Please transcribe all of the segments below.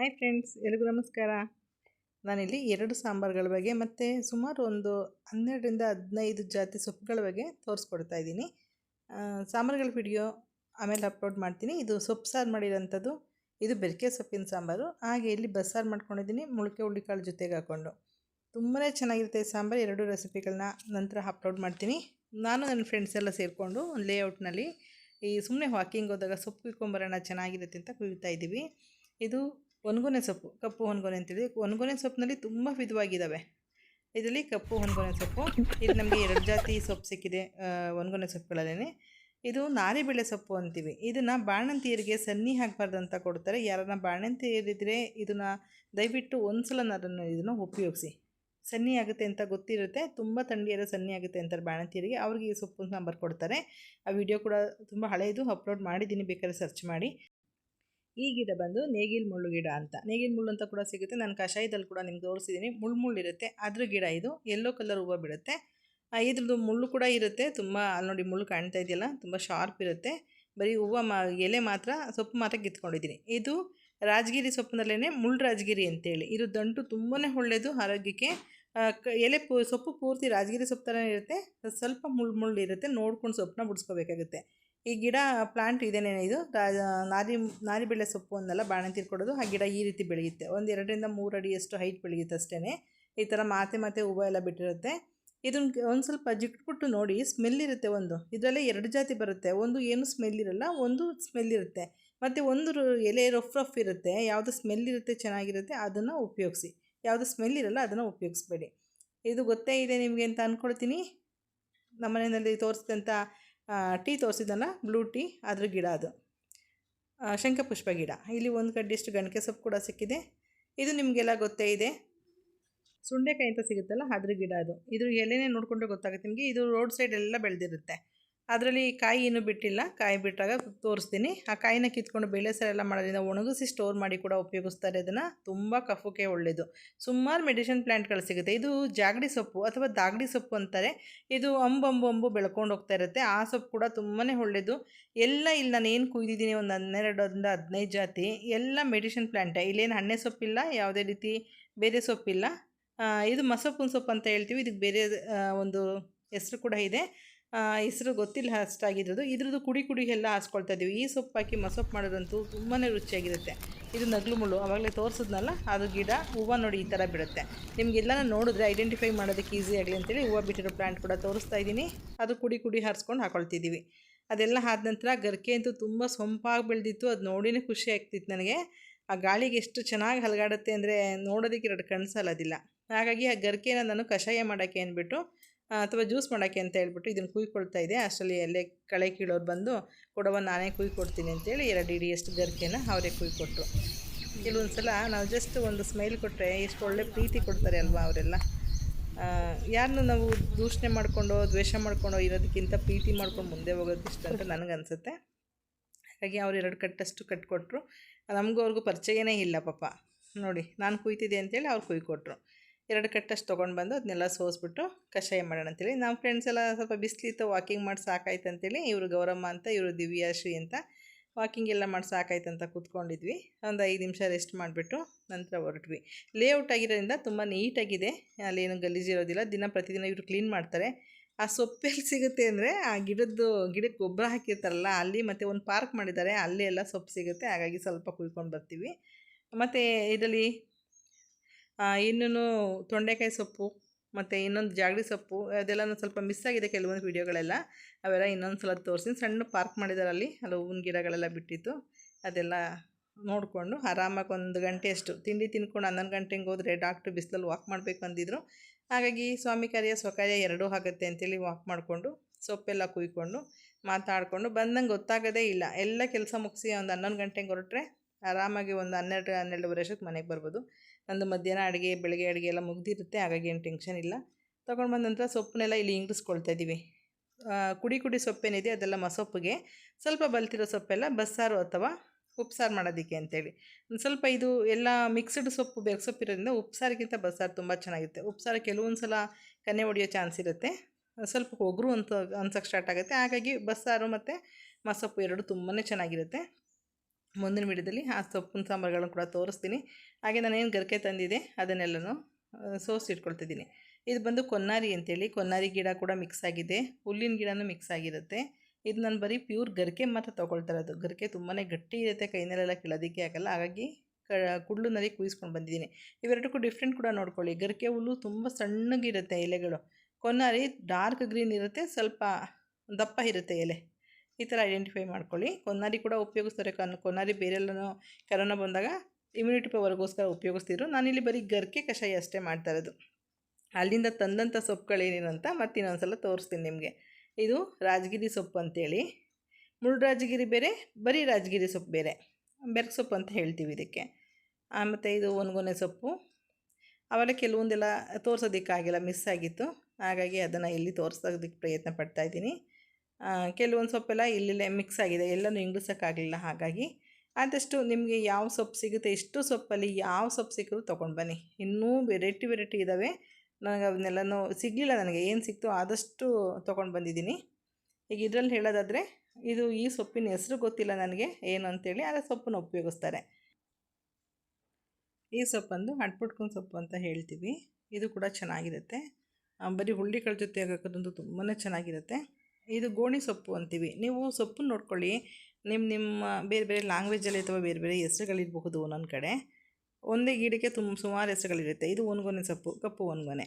Hi friends ಎಲ್ರಿಗೂ ನಮಸ್ಕಾರ. ನಾನಿಲ್ಲಿ ಎರಡು ಸಾಂಬಾರುಗಳ ಬಗ್ಗೆ ಮತ್ತು ಸುಮಾರು ಒಂದು ಹನ್ನೆರಡರಿಂದ ಹದಿನೈದು ಜಾತಿ ಸೊಪ್ಪುಗಳ ಬಗ್ಗೆ ತೋರಿಸ್ಕೊಡ್ತಾ ಇದ್ದೀನಿ. ಸಾಂಬಾರುಗಳ ವಿಡಿಯೋ ಆಮೇಲೆ ಅಪ್ಲೋಡ್ ಮಾಡ್ತೀನಿ. ಇದು ಸೊಪ್ಪು ಸಾರು ಮಾಡಿರೋಂಥದ್ದು, ಇದು ಬೆರಕೆ ಸೊಪ್ಪಿನ ಸಾಂಬಾರು. ಹಾಗೆ ಇಲ್ಲಿ ಬಸ್ಸಾರು ಮಾಡ್ಕೊಂಡಿದ್ದೀನಿ, ಮೊಳಕೆ ಹುಳ್ಳಿಕಾಳು ಜೊತೆಗೆ ಹಾಕ್ಕೊಂಡು ತುಂಬಾ ಚೆನ್ನಾಗಿರುತ್ತೆ ಸಾಂಬಾರು. ಎರಡು ರೆಸಿಪಿಗಳನ್ನ ನಂತರ ಅಪ್ಲೋಡ್ ಮಾಡ್ತೀನಿ. ನಾನು ನನ್ನ ಫ್ರೆಂಡ್ಸ್ ಎಲ್ಲ ಸೇರಿಕೊಂಡು ಒಂದು ಲೇಔಟ್ನಲ್ಲಿ ಈ ಸುಮ್ಮನೆ ವಾಕಿಂಗ್ ಹೋದಾಗ ಸೊಪ್ಪು ಕುಯ್ಕೊಂಬರೋಣ ಚೆನ್ನಾಗಿರುತ್ತೆ ಅಂತ ಕುಯ್ತಾ ಇದ್ದೀವಿ. ಇದು ಒಣಗೊನೆ ಸೊಪ್ಪು, ಕಪ್ಪು ಒಣಗೊನೆ ಅಂತೇಳಿ ಒಣಗೊನೆ ಸೊಪ್ಪಿನಲ್ಲಿ ತುಂಬ ವಿಧವಾಗಿದ್ದಾವೆ ಇದರಲ್ಲಿ ಕಪ್ಪು ಒಣಗೊನೆ ಸೊಪ್ಪು, ಇದು ನಮಗೆ ಎರಡು ಜಾತಿ ಸೊಪ್ಪು ಸಿಕ್ಕಿದೆ ಒಣಗೊನೆ ಸೊಪ್ಪುಗಳಲ್ಲೇ ಇದು ನಾರಿಬೇಳೆ ಸೊಪ್ಪು ಅಂತೀವಿ. ಇದನ್ನು ಬಾಣಂತಿಯರಿಗೆ ಸನ್ನಿ ಹಾಕಬಾರ್ದು ಅಂತ ಕೊಡ್ತಾರೆ. ಯಾರನ್ನ ಬಾಣಂತಿಯರಿದ್ದರೆ ಇದನ್ನು ದಯವಿಟ್ಟು ಒಂದು ಸಲ ಅದನ್ನು ಇದನ್ನು ಉಪಯೋಗಿಸಿ. ಸನ್ನಿ ಆಗುತ್ತೆ ಅಂತ ಗೊತ್ತಿರುತ್ತೆ. ತುಂಬ ತಂಡಿಯರ ಸನ್ನಿ ಆಗುತ್ತೆ ಅಂತಾರೆ ಬಾಣಂತಿಯರಿಗೆ. ಅವ್ರಿಗೆ ಈ ಸೊಪ್ಪು ನಂಬರ್ ಕೊಡ್ತಾರೆ. ಆ ವಿಡಿಯೋ ಕೂಡ ತುಂಬ ಹಳೆಯದು ಅಪ್ಲೋಡ್ ಮಾಡಿದ್ದೀನಿ. ಬೇಕಾದ್ರೆ ಸರ್ಚ್ ಮಾಡಿ. ಈ ಗಿಡ ಬಂದು ನೇಗಿಲ್ ಮುಳ್ಳು ಗಿಡ ಅಂತ. ನೇಗಿಲ್ ಮುಳ್ಳು ಅಂತ ಕೂಡ ಸಿಗುತ್ತೆ. ನಾನು ಕಷಾಯದಲ್ಲಿ ಕೂಡ ನಿಮ್ಗೆ ತೋರಿಸಿದ್ದೀನಿ ಮುಳ್ಳು ಇರುತ್ತೆ. ಅದ್ರ ಗಿಡ ಇದು. ಎಲ್ಲೋ ಕಲರ್ ಹೂವು ಬಿಡುತ್ತೆ. ಇದ್ರದ್ದು ಮುಳ್ಳು ಕೂಡ ಇರುತ್ತೆ. ತುಂಬ ನೋಡಿ ಮುಳ್ಳು ಕಾಣ್ತಾ ಇದೆಯಲ್ಲ? ತುಂಬ ಶಾರ್ಪ್ ಇರುತ್ತೆ. ಬರೀ ಹೂವು ಮಾ, ಎಲೆ ಮಾತ್ರ, ಸೊಪ್ಪು ಮಾತ್ರ ಕಿತ್ಕೊಂಡಿದ್ದೀನಿ ಇದು ರಾಜಗಿರಿ ಸೊಪ್ಪಿನಲ್ಲೇ ಮುಳ್ಳು ರಾಜಗಿರಿ ಅಂತೇಳಿ. ಇದು ದಂಟು ತುಂಬಾ ಒಳ್ಳೆಯದು ಆರೋಗ್ಯಕ್ಕೆ. ಎಲೆ ಪೂ, ಸೊಪ್ಪು ಪೂರ್ತಿ ರಾಜಗಿರಿ ಸೊಪ್ಪು ಥರ ಇರುತ್ತೆ. ಸ್ವಲ್ಪ ಮುಳ್ಳು ಮುಳ್ಳು ಇರುತ್ತೆ. ನೋಡ್ಕೊಂಡು ಸೊಪ್ಪನ್ನ ಬಿಡಿಸ್ಕೋಬೇಕಾಗುತ್ತೆ. ಈ ಗಿಡ ಪ್ಲಾಂಟ್ ಇದೇನೇ ಇದು? ನಾರಿ ನಾರಿಬೇಳೆ ಸೊಪ್ಪು ಅಂದಲ್ಲ ಬಾಣಂತಿ ಕೊಡೋದು ಆ ಗಿಡ ಈ ರೀತಿ ಬೆಳೆಯುತ್ತೆ. ಒಂದು ಎರಡರಿಂದ ಮೂರು ಅಡಿಯಷ್ಟು ಹೈಟ್ ಬೆಳೆಯುತ್ತೆ ಅಷ್ಟೇ ಈ ಥರ ಮಾತೆ ಮಾತೆ ಹೂವು ಎಲ್ಲ ಬಿಟ್ಟಿರುತ್ತೆ. ಇದನ್ನ ಒಂದು ಸ್ವಲ್ಪ ಜಿಟ್ಬಿಟ್ಟು ನೋಡಿ ಸ್ಮೆಲ್ ಇರುತ್ತೆ ಒಂದು. ಇದರಲ್ಲೇ ಎರಡು ಜಾತಿ ಬರುತ್ತೆ. ಒಂದು ಏನು ಸ್ಮೆಲ್ ಇರಲ್ಲ, ಒಂದು ಸ್ಮೆಲ್ ಇರುತ್ತೆ. ಮತ್ತು ಒಂದು ಎಲೆ ರಫ್ ರಫ್ ಇರುತ್ತೆ. ಯಾವುದು ಸ್ಮೆಲ್ ಇರುತ್ತೆ, ಚೆನ್ನಾಗಿರುತ್ತೆ, ಅದನ್ನು ಉಪಯೋಗಿಸಿ. ಯಾವುದು ಸ್ಮೆಲ್ ಇರಲ್ಲ, ಅದನ್ನು ಉಪಯೋಗಿಸ್ಬೇಡಿ. ಇದು ಗೊತ್ತೇ ಇದೆ ನಿಮಗೆ ಅಂತ ಅಂದ್ಕೊಳ್ತೀನಿ ನಮ್ಮ ಮನೆಯಲ್ಲಿ ತೋರಿಸಿದಂಥ ಟೀ ತೋರಿಸಿದಲ್ಲ ಬ್ಲೂ ಟೀ ಅದ್ರ ಗಿಡ ಅದು. ಶಂಖಪುಷ್ಪ ಗಿಡ. ಇಲ್ಲಿ ಒಂದು ಕಡ್ಡಿಷ್ಟು ಗಣಕೆ ಸೊಪ್ಪು ಕೂಡ ಸಿಕ್ಕಿದೆ. ಇದು ನಿಮಗೆಲ್ಲ ಗೊತ್ತೇ ಇದೆ. ಸುಂಡೆಕಾಯಿ ಅಂತ ಸಿಗುತ್ತಲ್ಲ, ಅದ್ರ ಗಿಡ ಅದು. ಇದ್ರ ಎಲೆನೇ ನೋಡಿಕೊಂಡ್ರೆ ಗೊತ್ತಾಗುತ್ತೆ. ನಿಮಗೆ ಇದು ರೋಡ್ ಸೈಡ್ ಎಲ್ಲ ಬೆಳೆದಿರುತ್ತೆ. ಅದರಲ್ಲಿ ಕಾಯಿ ಇನ್ನೂ ಬಿಟ್ಟಿಲ್ಲ. ಕಾಯಿ ಬಿಟ್ಟಾಗ ತೋರಿಸ್ತೀನಿ. ಆ ಕಾಯಿನ ಕಿತ್ಕೊಂಡು ಬೇಳೆ ಎಲ್ಲ ಮಾಡೋದ್ರಿಂದ ಒಣಗಿಸಿ ಸ್ಟೋರ್ ಮಾಡಿ ಕೂಡ ಉಪಯೋಗಿಸ್ತಾರೆ ಅದನ್ನು ತುಂಬ ಕಫಕ್ಕೆ ಒಳ್ಳೆಯದು ಸುಮಾರು ಮೆಡಿಸಿನ್ ಪ್ಲ್ಯಾಂಟ್ಗಳು ಸಿಗುತ್ತೆ. ಇದು ಜಾಗಡಿ ಸೊಪ್ಪು ಅಥವಾ ದಾಗಡಿ ಸೊಪ್ಪು ಅಂತಾರೆ. ಇದು ಅಂಬು ಅಂಬು ಬೆಳ್ಕೊಂಡು ಹೋಗ್ತಾ ಇರುತ್ತೆ. ಆ ಸೊಪ್ಪು ಕೂಡ ತುಂಬಾ ಒಳ್ಳೆಯದು ಎಲ್ಲ ಇಲ್ಲಿ ನಾನು ಏನು ಕುಯ್ದಿದ್ದೀನಿ ಒಂದು ಹನ್ನೆರಡರಿಂದ ಹದಿನೈದು ಜಾತಿ. ಎಲ್ಲ ಮೆಡಿಸಿನ್ ಪ್ಲ್ಯಾಂಟೇ ಇಲ್ಲೇನು ಹಣ್ಣೆ ಸೊಪ್ಪಿಲ್ಲ, ಯಾವುದೇ ರೀತಿ ಬೇರೆ ಸೊಪ್ಪಿಲ್ಲ. ಇದು ಮಸೊಪ್ಪಿನ ಸೊಪ್ಪು ಅಂತ ಹೇಳ್ತೀವಿ. ಇದಕ್ಕೆ ಬೇರೆ ಒಂದು ಹೆಸರು ಕೂಡ ಇದೆ. ಹೆಸರು ಗೊತ್ತಿಲ್ಲ ಅಷ್ಟಾಗಿರೋದು ಇದ್ರದ್ದು ಕುಡಿ ಕುಡಿ ಎಲ್ಲ ಹಾಸ್ಕೊಳ್ತಾ ಇದ್ದೀವಿ. ಈ ಸೊಪ್ಪು ಹಾಕಿ ಮಸೊಪ್ಪು ಮಾಡೋದಂತೂ ತುಂಬಾ ರುಚಿಯಾಗಿರುತ್ತೆ. ಇದು ನಗ್ಲು ಮುಳ್ಳು. ಅವಾಗಲೇ ತೋರಿಸಿದ್ನಲ್ಲ, ಅದು ಗಿಡ, ಹೂವು ನೋಡಿ ಈ ಥರ ಬಿಡುತ್ತೆ. ನಿಮಗೆಲ್ಲ ನೋಡಿದ್ರೆ ಐಡೆಂಟಿಫೈ ಮಾಡೋದಕ್ಕೆ ಈಸಿ ಆಗಲಿ ಅಂತೇಳಿ ಹೂವು ಬಿಟ್ಟಿರೋ ಪ್ಲ್ಯಾಂಟ್ ಕೂಡ ತೋರಿಸ್ತಾ ಇದ್ದೀನಿ. ಅದು ಕುಡಿ ಕುಡಿ ಹಾರಿಸ್ಕೊಂಡು ಹಾಕೊಳ್ತಿದ್ದೀವಿ. ಅದೆಲ್ಲ ಆದ ನಂತರ ಗರ್ಕೆ ಅಂತೂ ತುಂಬ ಸೊಂಪಾಗಿ ಬೆಳೆದಿತ್ತು. ಅದು ನೋಡಿನೇ ಖುಷಿ ಆಗ್ತಿತ್ತು ನನಗೆ. ಆ ಗಾಳಿಗೆ ಎಷ್ಟು ಚೆನ್ನಾಗಿ ಹಲಗಾಡುತ್ತೆ ಅಂದರೆ ನೋಡೋದಕ್ಕೆ ಎರಡು ಕಣ್ಸಲ್ಲದಿಲ್ಲ ಹಾಗಾಗಿ ಆ ಗರ್ಕೆನ ನಾನು ಕಷಾಯ ಮಾಡೋಕ್ಕೆ ಅಂದ್ಬಿಟ್ಟು ಅಥವಾ ಜ್ಯೂಸ್ ಮಾಡೋಕ್ಕೆ ಅಂತ ಹೇಳ್ಬಿಟ್ಟು ಇದನ್ನು ಕುಯ್ಕೊಳ್ತಾ ಇದೆ ಅಷ್ಟರಲ್ಲಿ ಎಲ್ಲೇ ಕಳೆ ಕೀಳೋರು ಬಂದು, ಕೊಡವ, ನಾನೇ ಕುಯ್ಕೊಡ್ತೀನಿ ಅಂತೇಳಿ ಎರಡು ಇಡಿಯಷ್ಟು ಗರಿಕೆನ ಅವರೇ ಕುಯ್ಕೊಟ್ರು. ಕೆಲವೊಂದು ಸಲ ನಾವು ಜಸ್ಟ್ ಒಂದು ಸ್ಮೈಲ್ ಕೊಟ್ಟರೆ ಎಷ್ಟು ಒಳ್ಳೆ ಪ್ರೀತಿ ಕೊಡ್ತಾರೆ ಅಲ್ವಾ ಅವರೆಲ್ಲ. ಯಾರನ್ನೂ ನಾವು ದೂಷಣೆ ಮಾಡಿಕೊಂಡು, ದ್ವೇಷ ಮಾಡ್ಕೊಂಡು ಇರೋದಕ್ಕಿಂತ ಪ್ರೀತಿ ಮಾಡ್ಕೊಂಡು ಮುಂದೆ ಹೋಗೋದು ಇಷ್ಟ ಅಂತ ನನಗನ್ಸುತ್ತೆ ಹಾಗಾಗಿ ಅವ್ರು ಎರಡು ಕಟ್ಟಷ್ಟು ಕಟ್ಕೊಟ್ರು. ನಮಗೂ ಅವ್ರಿಗೂ ಪರಿಚಯನೇ ಇಲ್ಲ ಪಾಪ. ನೋಡಿ, ನಾನು ಕುಯ್ತಿದ್ದೆ ಅಂತೇಳಿ ಅವ್ರು ಕುಯ್ಕೊಟ್ರು. ಎರಡು ಕಟ್ಟಷ್ಟು ತೊಗೊಂಡು ಬಂದು ಅದನ್ನೆಲ್ಲ ಸೋಸ್ಬಿಟ್ಟು ಕಷಾಯ ಮಾಡೋಣ ಅಂತೇಳಿ. ನಮ್ಮ ಫ್ರೆಂಡ್ಸ್ ಎಲ್ಲ ಸ್ವಲ್ಪ ಬಿಸಿಲಿತ್ತು ವಾಕಿಂಗ್ ಮಾಡಿ ಸಾಕಾಯ್ತು ಅಂತೇಳಿ ಇವರು ಗೌರಮ್ಮ ಅಂತ, ಇವರು ದಿವ್ಯಾಶ್ರೀ ಅಂತ ವಾಕಿಂಗ್ ಎಲ್ಲ ಮಾಡಿ ಸಾಕಾಯ್ತು ಅಂತ ಕೂತ್ಕೊಂಡಿದ್ವಿ. ಒಂದು ಐದು ನಿಮಿಷ ರೆಸ್ಟ್ ಮಾಡಿಬಿಟ್ಟು ನಂತರ ಹೊರಟ್ವಿ. ಲೇಔಟ್ ಆಗಿರೋದ್ರಿಂದ ತುಂಬ ನೀಟಾಗಿದೆ. ಅಲ್ಲೇನು ಗಲೀಜಿರೋದಿಲ್ಲ ದಿನ ಪ್ರತಿದಿನ ಇವರು ಕ್ಲೀನ್ ಮಾಡ್ತಾರೆ. ಆ ಸೊಪ್ಪೆಲ್ಲಿ ಸಿಗುತ್ತೆ ಅಂದರೆ ಆ ಗಿಡದ್ದು ಗಿಡಕ್ಕೆ ಗೊಬ್ಬರ ಹಾಕಿರ್ತಾರಲ್ಲ, ಅಲ್ಲಿ ಮತ್ತು ಒಂದು ಪಾರ್ಕ್ ಮಾಡಿದ್ದಾರೆ ಅಲ್ಲೇ ಎಲ್ಲ ಸೊಪ್ಪು ಸಿಗುತ್ತೆ. ಹಾಗಾಗಿ ಸ್ವಲ್ಪ ಕುಯ್ಕೊಂಡು ಬರ್ತೀವಿ. ಮತ್ತು ಇದರಲ್ಲಿ ಇನ್ನೂ ತೊಂಡೆಕಾಯಿ ಸೊಪ್ಪು ಮತ್ತು ಇನ್ನೊಂದು ಜಾಗಡಿ ಸೊಪ್ಪು, ಅದೆಲ್ಲ ಸ್ವಲ್ಪ ಮಿಸ್ ಆಗಿದೆ ಕೆಲವೊಂದು ವೀಡಿಯೋಗಳೆಲ್ಲ ಅವೆಲ್ಲ ಇನ್ನೊಂದು ಸಲ ತೋರಿಸಿ ಸಣ್ಣ ಪಾರ್ಕ್ ಮಾಡಿದ್ದಾರೆ ಅಲ್ಲಿ ಅಲ್ಲಿ ಹೂವಿನ ಗಿಡಗಳೆಲ್ಲ ಬಿಟ್ಟಿತ್ತು. ಅದೆಲ್ಲ ನೋಡಿಕೊಂಡು ಆರಾಮಾಗಿ ಒಂದು ಗಂಟೆಯಷ್ಟು ತಿಂಡಿ ತಿನ್ಕೊಂಡು ಹನ್ನೊಂದು ಗಂಟೆಗೆ ಹೋದರೆ ಡಾಕ್ಟ್ರು ಬಿಸಿಲಲ್ಲಿ ವಾಕ್ ಮಾಡಬೇಕು ಅಂದಿದ್ರು. ಹಾಗಾಗಿ ಸ್ವಾಮಿ ಕಾರ್ಯ, ಸ್ವಕಾರ್ಯ ಎರಡೂ ಆಗುತ್ತೆ ಅಂತೇಳಿ ವಾಕ್ ಮಾಡಿಕೊಂಡು ಸೊಪ್ಪೆಲ್ಲ ಕುಯ್ಕೊಂಡು ಮಾತಾಡಿಕೊಂಡು ಬಂದಂಗೆ ಗೊತ್ತಾಗೋದೇ ಇಲ್ಲ. ಎಲ್ಲ ಕೆಲಸ ಮುಗಿಸಿ ಒಂದು ಹನ್ನೊಂದು ಗಂಟೆಗೆ ಹೊರಟ್ರೆ ಆರಾಮಾಗಿ ಒಂದು ಹನ್ನೆರಡು, ಹನ್ನೆರಡುವರೆ ಅಷ್ಟಕ್ಕೆ ಮನೆಗೆ ಬರ್ಬೋದು. ನಂದು ಮಧ್ಯಾಹ್ನ ಅಡುಗೆ, ಬೆಳಗ್ಗೆ ಅಡುಗೆ ಎಲ್ಲ ಮುಗ್ದಿರುತ್ತೆ, ಹಾಗಾಗಿ ಏನು ಟೆನ್ಷನ್ ಇಲ್ಲ. ತೊಗೊಂಡು ಬಂದ ನಂತರ ಸೊಪ್ಪನ್ನೆಲ್ಲ ಇಲ್ಲಿ ಇಂಗಿಸ್ಕೊಳ್ತಾ ಇದ್ದೀವಿ ಕುಡಿ ಕುಡಿ ಸೊಪ್ಪೇನಿದೆ ಅದೆಲ್ಲ ಮಸೊಪ್ಪಿಗೆ. ಸ್ವಲ್ಪ ಬಲ್ತಿರೋ ಸೊಪ್ಪೆಲ್ಲ ಬಸ್ಸಾರು ಅಥವಾ ಉಪ್ಸಾರು ಮಾಡೋದಕ್ಕೆ ಅಂತೇಳಿ. ಸ್ವಲ್ಪ ಇದು ಎಲ್ಲ ಮಿಕ್ಸ್ಡ್ ಸೊಪ್ಪು ಬೆರಸೊಪ್ಪು ಸೊಪ್ಪಿರೋದ್ರಿಂದ ಉಪ್ಸಾರಿಗಿಂತ ಬಸ್ಸಾರು ತುಂಬ ಚೆನ್ನಾಗಿರುತ್ತೆ. ಉಪ್ಸಾರು ಕೆಲವೊಂದು ಸಲ ಕನ್ನೆ ಹೊಡೆಯೋ ಚಾನ್ಸ್ ಇರುತ್ತೆ. ಸ್ವಲ್ಪ ಒಗರು ಅಂತ ಅನ್ಸೋಕ್ಕೆ ಸ್ಟಾರ್ಟ್ ಆಗುತ್ತೆ. ಹಾಗಾಗಿ ಬಸ್ಸಾರು ಮತ್ತು ಮಸೊಪ್ಪು ಎರಡು ತುಂಬಾ ಚೆನ್ನಾಗಿರುತ್ತೆ. ಮುಂದಿನ ವಿಡಿಯೋದಲ್ಲಿ ಆ ಸೊಪ್ಪಿನ ಸಾಂಬಾರುಗಳನ್ನು ಕೂಡ ತೋರಿಸ್ತೀನಿ. ಹಾಗೆ ನಾನೇನು ಗರಿಕೆ ತಂದಿದೆ, ಅದನ್ನೆಲ್ಲನೂ ಸೋಸಿ ಇಟ್ಕೊಳ್ತಿದ್ದೀನಿ. ಇದು ಬಂದು ಕೊನ್ನಾರಿ ಅಂತೇಳಿ. ಕೊನ್ನಾರಿ ಗಿಡ ಕೂಡ ಮಿಕ್ಸ್ ಆಗಿದೆ. ಹುಲ್ಲಿನ ಗಿಡನೂ ಮಿಕ್ಸ್ ಆಗಿರುತ್ತೆ. ಇದು ನಾನು ಬರೀ ಪ್ಯೂರ್ ಗರಿಕೆ ಮಾತ್ರ ತೊಗೊಳ್ತಾ ಇರೋದು. ಗರಿಕೆ ತುಂಬಾ ಗಟ್ಟಿ ಇರುತ್ತೆ ಕೈನಲ್ಲೆಲ್ಲ ಕೀಳೋದಕ್ಕೆ ಆಗಲ್ಲ. ಹಾಗಾಗಿ ಕ, ಕುಡ್ಲುನಲ್ಲಿ ಕುಯಿಸ್ಕೊಂಡು ಬಂದಿದ್ದೀನಿ. ಇವೆರಡಕ್ಕೂ ಡಿಫ್ರೆಂಟ್ ಕೂಡ ನೋಡ್ಕೊಳ್ಳಿ. ಗರಿಕೆ ಹುಲ್ಲು ತುಂಬ ಸಣ್ಣಗಿರುತ್ತೆ ಎಲೆಗಳು. ಕೊನ್ನಾರಿ ಡಾರ್ಕ್ ಗ್ರೀನ್ ಇರುತ್ತೆ, ಸ್ವಲ್ಪ ದಪ್ಪ ಇರುತ್ತೆ ಎಲೆ. ಈ ಥರ ಐಡೆಂಟಿಫೈ ಮಾಡ್ಕೊಳ್ಳಿ. ಕೊನ್ನಾರಿ ಕೂಡ ಉಪಯೋಗಿಸ್ತಾರೆ ಕನ್ ಕೊನ್ನಾರಿ ಬೇರೆಲ್ಲನೂ ಕರೋನಾ ಬಂದಾಗ ಇಮ್ಯುನಿಟಿ ಪವರ್ಗೋಸ್ಕರ ಉಪಯೋಗಿಸ್ತಿದ್ರು. ನಾನಿಲ್ಲಿ ಬರೀ ಗರ್ಕೆ ಕಷಾಯ ಅಷ್ಟೇ ಮಾಡ್ತಾ ಇರೋದು. ಅಲ್ಲಿಂದ ತಂದಂಥ ಸೊಪ್ಪುಗಳೇನೇನು ಅಂತ ಮತ್ತೆ ಇನ್ನೊಂದು ಸಲ ತೋರಿಸ್ತೀನಿ ನಿಮಗೆ. ಇದು ರಾಜಗಿರಿ ಸೊಪ್ಪು ಅಂತೇಳಿ. ಮುಳ್ಳು ರಾಜಗಿರಿ ಬೇರೆ, ಬರೀ ರಾಜಗಿರಿ ಸೊಪ್ಪು ಬೇರೆ. ಬೆರ್ಕ್ ಸೊಪ್ಪು ಅಂತ ಹೇಳ್ತೀವಿ ಇದಕ್ಕೆ. ಮತ್ತು ಇದು ಒಣಗೊನೆ ಸೊಪ್ಪು. ಅವೆಲ್ಲ ಕೆಲವೊಂದೆಲ್ಲ ತೋರಿಸೋದಕ್ಕಾಗಿಲ್ಲ, ಮಿಸ್ ಆಗಿತ್ತು. ಹಾಗಾಗಿ ಅದನ್ನು ಇಲ್ಲಿ ತೋರಿಸೋದಕ್ಕೆ ಪ್ರಯತ್ನ ಪಡ್ತಾಯಿದ್ದೀನಿ ಕೆಲವೊಂದು ಸೊಪ್ಪೆಲ್ಲ ಇಲ್ಲಿಲ್ಲೇ ಮಿಕ್ಸ್ ಆಗಿದೆ. ಎಲ್ಲನೂ ಇಂಗ್ಲಿಸೋಕ್ಕಾಗಲಿಲ್ಲ ಹಾಗಾಗಿ. ಆದಷ್ಟು ನಿಮಗೆ ಯಾವ ಸೊಪ್ಪು ಸಿಗುತ್ತೆ, ಎಷ್ಟು ಸೊಪ್ಪಲ್ಲಿ ಯಾವ ಸೊಪ್ಪು ಸಿಕ್ಕರೂ ತೊಗೊಂಡು ಬನ್ನಿ. ಇನ್ನೂ ವೆರೈಟಿ ವೆರೈಟಿ ಇದ್ದಾವೆ ನನಗೆ ಅವನ್ನೆಲ್ಲನೂ ಸಿಗಲಿಲ್ಲ ನನಗೆ ಏನು ಸಿಕ್ತು ಆದಷ್ಟು ತೊಗೊಂಡು ಬಂದಿದ್ದೀನಿ. ಈಗ ಇದರಲ್ಲಿ ಹೇಳೋದಾದರೆ, ಇದು ಈ ಸೊಪ್ಪಿನ ಹೆಸರು ಗೊತ್ತಿಲ್ಲ ನನಗೆ ಏನು ಅಂತೇಳಿ, ಆದರೆ ಸೊಪ್ಪನ್ನು ಉಪಯೋಗಿಸ್ತಾರೆ. ಈ ಸೊಪ್ಪಂದು ಅಟ್ಬಿಟ್ಕೊಂಡು ಸೊಪ್ಪು ಅಂತ ಹೇಳ್ತೀವಿ. ಇದು ಕೂಡ ಚೆನ್ನಾಗಿರುತ್ತೆ. ಬರೀ ಹುಳ್ಳಿಗಳ ಜೊತೆ ಹಾಕೋದಂತೂ ತುಂಬಾ ಚೆನ್ನಾಗಿರುತ್ತೆ. ಇದು ಗೋಣಿ ಸೊಪ್ಪು ಅಂತೀವಿ. ನೀವು ಸೊಪ್ಪು ನೋಡ್ಕೊಳ್ಳಿ. ನಿಮ್ಮ ನಿಮ್ಮ ಬೇರೆ ಬೇರೆ ಲ್ಯಾಂಗ್ವೇಜಲ್ಲಿ ಅಥವಾ ಬೇರೆ ಬೇರೆ ಹೆಸರುಗಳಿರಬಹುದು ಒಂದೊಂದು ಕಡೆ. ಒಂದೇ ಗಿಡಕ್ಕೆ ತುಂಬ ಸುಮಾರು ಹೆಸರುಗಳಿರುತ್ತೆ. ಇದು ಒನ್ಗೊನೆ ಸೊಪ್ಪು, ಕಪ್ಪು ಒನ್ಗೊನೆ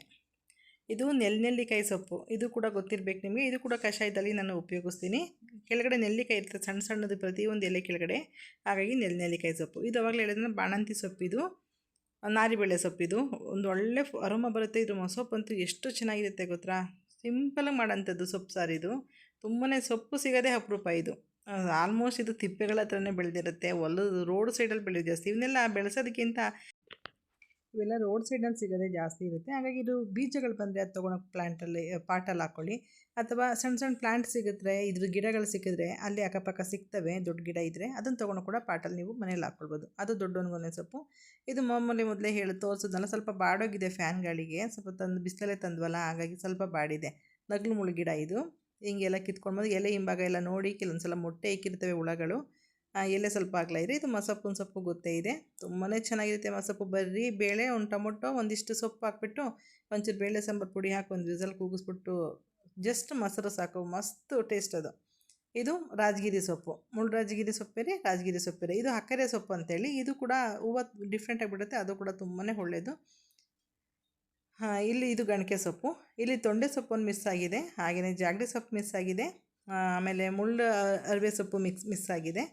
ಇದು ನೆಲ್ಲಿಕಾಯಿ ಸೊಪ್ಪು. ಇದು ಕೂಡ ಗೊತ್ತಿರಬೇಕು ನಿಮಗೆ. ಇದು ಕೂಡ ಕಷಾಯದಲ್ಲಿ ನಾನು ಉಪಯೋಗಿಸ್ತೀನಿ. ಕೆಳಗಡೆ ನೆಲ್ಲಿಕಾಯಿ ಇರ್ತದೆ ಸಣ್ಣ ಸಣ್ಣದು ಪ್ರತಿಯೊಂದು ಎಲೆ ಕೆಳಗಡೆ. ಹಾಗಾಗಿ ನೆಲ್, ನೆಲ್ಲಿಕಾಯಿ ಸೊಪ್ಪು. ಇದು ಅವಾಗಲೇ ಹೇಳಿದ್ರೆ ಬಾಣಂತಿ ಸೊಪ್ಪಿದು ನಾರಿಬೇಳೆ ಸೊಪ್ಪಿದು ಒಂದು ಒಳ್ಳೆ ಅರೋಮ ಬರುತ್ತೆ. ಇದು ಮೊಸೊಪ್ಪು ಅಂತೂ ಎಷ್ಟು ಚೆನ್ನಾಗಿರುತ್ತೆ ಗೊತ್ತಾ? ಸಿಂಪಲಾಗಿ ಮಾಡೋಂಥದ್ದು ಸೊಪ್ಪು ಸಾರಿದು ತುಂಬಾ ಸೊಪ್ಪು ಸಿಗೋದೇ ಅಪರೂಪ ಇದು. ಆಲ್ಮೋಸ್ಟ್ ಇದು ತಿಪ್ಪೆಗಳ ಹತ್ರನೇ ಬೆಳೆದಿರುತ್ತೆ. ಹೊಲದ ರೋಡ್ ಸೈಡಲ್ಲಿ ಬೆಳೆಯೋದು ಜಾಸ್ತಿ ಇವನ್ನೆಲ್ಲ ಬೆಳೆಸೋದಕ್ಕಿಂತ ಇವೆಲ್ಲ ರೋಡ್ ಸೈಡಲ್ಲಿ ಸಿಗೋದೇ ಜಾಸ್ತಿ ಇರುತ್ತೆ. ಹಾಗಾಗಿ ಇದು ಬೀಜಗಳು ಬಂದರೆ ಅದು ತೊಗೊಳಕ್ಕೆ ಪ್ಲ್ಯಾಂಟಲ್ಲಿ ಪಾಟಲ್ಲಿ ಹಾಕ್ಕೊಳ್ಳಿ ಅಥವಾ ಸಣ್ಣ ಸಣ್ಣ ಪ್ಲ್ಯಾಂಟ್ ಸಿಗಿದ್ರೆ, ಇದ್ರ ಗಿಡಗಳು ಸಿಕ್ಕಿದ್ರೆ ಅಲ್ಲಿ ಅಕ್ಕಪಕ್ಕ ಸಿಗ್ತವೆ, ದೊಡ್ಡ ಗಿಡ ಇದ್ದರೆ ಅದನ್ನು ತೊಗೊಂಡು ಕೂಡ ಪಾಟಲ್ಲಿ ನೀವು ಮನೇಲಿ ಹಾಕ್ಕೊಳ್ಬೋದು ಅದು ದೊಡ್ಡ ಒಣಗೊನೆ ಸೊಪ್ಪು. ಇದು ಮಾಮೂಲಿ ಮೊದಲೇ ಹೇಳಿ ತೋರಿಸೋದಲ್ಲ ಸ್ವಲ್ಪ ಬಾಡೋಗಿದೆ ಫ್ಯಾನ್ಗಳಿಗೆ. ಸ್ವಲ್ಪ ತಂದು, ಬಿಸಿಲಲ್ಲೇ ತಂದ್ವಲ್ಲ, ಹಾಗಾಗಿ ಸ್ವಲ್ಪ ಬಾಡಿದೆ. ನಗಲು ಮುಳು ಗಿಡ ಇದು. ಹಿಂಗೆಲ್ಲ ಕಿತ್ಕೊಂಡು ಎಲೆ ಹಿಂಭಾಗ ಎಲ್ಲ ನೋಡಿ ಕೆಲವೊಂದು ಸಲ ಮೊಟ್ಟೆ ಇಕ್ಕಿರ್ತವೆ ಹುಳಗಳು. ಎಲೆ ಸ್ವಲ್ಪ ಆಗಲ ಇದೆ. ಇದು ಮಸಪ್ಪು ಸೊಪ್ಪು ಗೊತ್ತೇ ಇದೆ. ತುಂಬಾ ಚೆನ್ನಾಗಿರುತ್ತೆ ಮಸೊಪ್ಪು ಬರ್ರಿ ಬೇಳೆ ಒಂದು ಟೊಮೊಟೊ ಒಂದಿಷ್ಟು ಸೊಪ್ಪು ಹಾಕ್ಬಿಟ್ಟು ಒಂಚೂರು ಬೇಳೆ, ಸಾಂಬಾರು ಪುಡಿ ಹಾಕಿ ಒಂದು ವಿಸಲ್ ಕೂಗಿಸ್ಬಿಟ್ಟು ಜಸ್ಟ್ ಮೊಸರು ಸಾಕು. ಮಸ್ತ್ ಟೇಸ್ಟ್ ಅದು. ಇದು ರಾಜಗಿರಿ ಸೊಪ್ಪು. ಮುಳ್ಳು ರಾಜಗಿರಿ ಸೊಪ್ಪೇರಿ ರಾಜಗಿರಿ ಸೊಪ್ಪೇರಿ ಇದು ಹಕ್ಕರೆ ಸೊಪ್ಪು ಅಂತೇಳಿ. ಇದು ಕೂಡ ಹೂವು ಡಿಫ್ರೆಂಟ್ ಆಗಿಬಿಡುತ್ತೆ ಅದು ಕೂಡ ತುಂಬಾ ಒಳ್ಳೆಯದು ಹಾಂ, ಇಲ್ಲಿ ಇದು ಗಣಕೆ ಸೊಪ್ಪು. ಇಲ್ಲಿ ತೊಂಡೆ ಸೊಪ್ಪು ಒಂದು ಮಿಸ್ ಆಗಿದೆ. ಹಾಗೆಯೇ ಜಾಗಡಿ ಸೊಪ್ಪು ಮಿಸ್ ಆಗಿದೆ. ಆಮೇಲೆ ಮುಳ್ಳು ಅರಿವೆ ಸೊಪ್ಪು ಮಿಕ್ಸ್ ಮಿಸ್ ಆಗಿದೆ.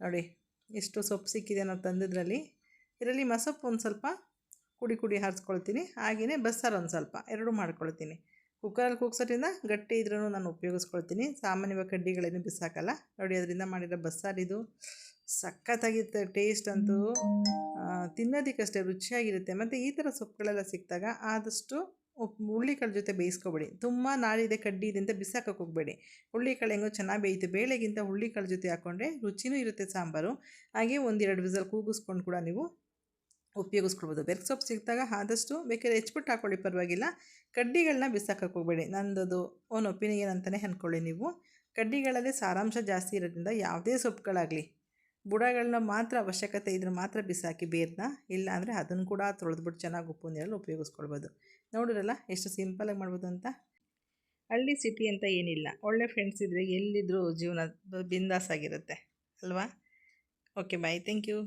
ನೋಡಿ, ಎಷ್ಟು ಸೊಪ್ಪು ಸಿಕ್ಕಿದೆ ನಾವು ತಂದಿದ್ರಲ್ಲಿ. ಇದರಲ್ಲಿ ಮಸೊಪ್ಪು ಒಂದು ಸ್ವಲ್ಪ ಕುಡಿ ಕುಡಿ ಹಾರಿಸ್ಕೊಳ್ತೀನಿ. ಹಾಗೆಯೇ ಬಸ್ಸಾರು ಒಂದು ಸ್ವಲ್ಪ, ಎರಡು ಮಾಡ್ಕೊಳ್ತೀನಿ. ಕುಕ್ಕರಲ್ಲಿ ಕೂಗ್ಸೋದ್ರಿಂದ ಗಟ್ಟಿ ಇದ್ರೂ ನಾನು ಉಪಯೋಗಿಸ್ಕೊಳ್ತೀನಿ. ಸಾಮಾನ್ಯವಾಗಿ ಕಡ್ಡಿಗಳೇನು ಬಿಸಾಕಲ್ಲ. ನೋಡಿ, ಅದರಿಂದ ಮಾಡಿರೋ ಬಸ್ಸಾರಿದು ಸಖತ್ತಾಗಿರುತ್ತೆ, ಟೇಸ್ಟ್ ಅಂತೂ. ತಿನ್ನೋದಕ್ಕಷ್ಟೇ ರುಚಿಯಾಗಿರುತ್ತೆ. ಮತ್ತು ಈ ಥರ ಸೊಪ್ಪುಗಳೆಲ್ಲ ಸಿಕ್ಕಿದಾಗ ಆದಷ್ಟು ಹುಳ್ಳಿಕಾಳು ಜೊತೆ ಬೇಯಿಸ್ಕೊಬೇಡಿ. ತುಂಬ ನಾರಿದೆ ಕಡ್ಡಿ ಇದೆ ಅಂತ ಬಿಸಾಕಕ್ಕೆ ಹೋಗಬೇಡಿ. ಹುಳ್ಳಿಕಾಳು ಹೆಂಗೋ ಚೆನ್ನಾಗಿ ಬೇಯಿತು. ಬೇಳೆಗಿಂತ ಹುಳ್ಳಿಕಾಳು ಜೊತೆ ಹಾಕ್ಕೊಂಡ್ರೆ ರುಚಿನೂ ಇರುತ್ತೆ ಸಾಂಬಾರು. ಹಾಗೆ ಒಂದೆರಡು ವಿಸಲ್ ಕೂಗಿಸ್ಕೊಂಡು ಕೂಡ ನೀವು ಉಪಯೋಗಿಸ್ಕೊಳ್ಬೋದು. ಬೆರ್ಕ್ ಸೊಪ್ಪು ಸಿಕ್ಕಿದಾಗ ಆದಷ್ಟು ಬೇಕಾದ್ರೆ ಹೆಚ್ಚಿಬಿಟ್ಟು ಹಾಕ್ಕೊಳ್ಳಿ ಪರವಾಗಿಲ್ಲ. ಕಡ್ಡಿಗಳನ್ನ ಬಿಸಾಕಕ್ಕೆ ಹೋಗಬೇಡಿ. ನಂದದು ಓನ್ ಒಪಿನಿಯನ್ ಅಂತಲೇ ಅಂದ್ಕೊಳ್ಳಿ ನೀವು. ಕಡ್ಡಿಗಳಲ್ಲಿ ಸಾರಾಂಶ ಜಾಸ್ತಿ ಇರೋದ್ರಿಂದ ಯಾವುದೇ ಸೊಪ್ಪುಗಳಾಗಲಿ ಬುಡಗಳನ್ನ ಮಾತ್ರ ಅವಶ್ಯಕತೆ ಇದ್ರೆ ಮಾತ್ರ ಬಿಸಾಕಿ ಬೇರ್ನ, ಇಲ್ಲ ಅಂದರೆ ಅದನ್ನು ಕೂಡ ತೊಳೆದ್ಬಿಟ್ಟು ಚೆನ್ನಾಗಿ ಉಪ್ಪು ನೀರಲ್ಲಿ ಉಪಯೋಗಿಸ್ಕೊಳ್ಬೋದು. ನೋಡಿರಲ್ಲ ಎಷ್ಟು ಸಿಂಪಲಾಗಿ ಮಾಡ್ಬೋದು ಅಂತ? ಹಳ್ಳಿ ಸಿಟಿ ಅಂತ ಏನಿಲ್ಲ. ಒಳ್ಳೆ ಫ್ರೆಂಡ್ಸ್ ಇದ್ದರೆ ಎಲ್ಲಿದ್ದರೂ ಜೀವನ ಬಿಂದಾಸಾಗಿರುತ್ತೆ ಅಲ್ವಾ? Okay bye thank you